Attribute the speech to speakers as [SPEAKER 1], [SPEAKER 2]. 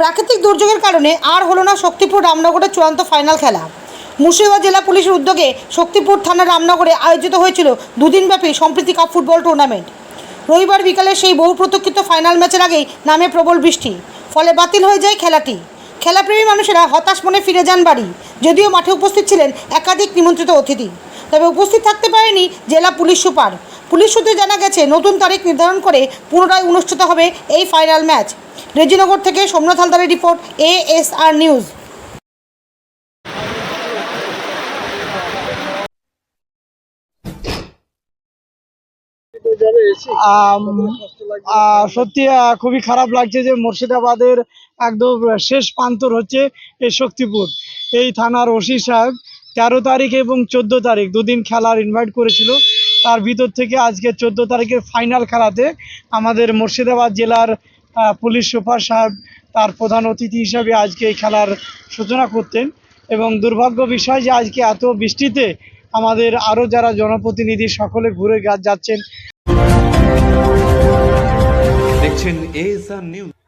[SPEAKER 1] প্রাকৃতিক দুর্যোগের কারণে আর হলো না শক্তিপুর রামনগরের চূড়ান্ত ফাইনাল খেলা। মুর্শিদাবাদ জেলা পুলিশের উদ্যোগে শক্তিপুর থানার রামনগরে আয়োজিত হয়েছিল দুদিনব্যাপী সম্প্রীতি কাপ ফুটবল টুর্নামেন্ট। রবিবার বিকালে সেই বহু প্রতীক্ষিত ফাইনাল ম্যাচের আগেই নামে প্রবল বৃষ্টি, ফলে বাতিল হয়ে যায় খেলাটি। খেলাপ্রেমী মানুষেরা হতাশ মনে ফিরে যান বাড়ি, যদিও মাঠে উপস্থিত ছিলেন একাধিক নিমন্ত্রিত অতিথি। তবে উপস্থিত থাকতে পারেনি জেলা পুলিশ সুপার। পুলিশ সূত্রে জানা গেছে, নতুন তারিখ নির্ধারণ করে পুনরায় অনুষ্ঠিত হবে এই ফাইনাল ম্যাচ রেজিনগর থেকে সোমনাথ হালদারের রিপোর্ট এএসআর নিউজ
[SPEAKER 2] সত্যি খুবই খারাপ লাগছে যে মুর্শিদাবাদের একদম শেষ প্রান্তর হচ্ছে এই শক্তিপুর। এই থানার ওসি সাহেব তেরো তারিখ এবং চোদ্দ তারিখ দুদিন খেলার ইনভাইট করেছিল। তার ভিতর থেকে আজকে চোদ্দ তারিখের ফাইনাল খেলাতে আমাদের মুর্শিদাবাদ জেলার পুলিশ সুপার সাহেব তার প্রধান অতিথি হিসাবে আজকে এই খেলার সূচনা করতেন এবং দুর্ভাগ্য বিষয় যে আজকে এত বৃষ্টিতে আমাদের আরও যারা জনপ্রতিনিধি সকলে ঘুরে যাচ্ছেন।
[SPEAKER 3] দেখছেন এএসআর নিউজ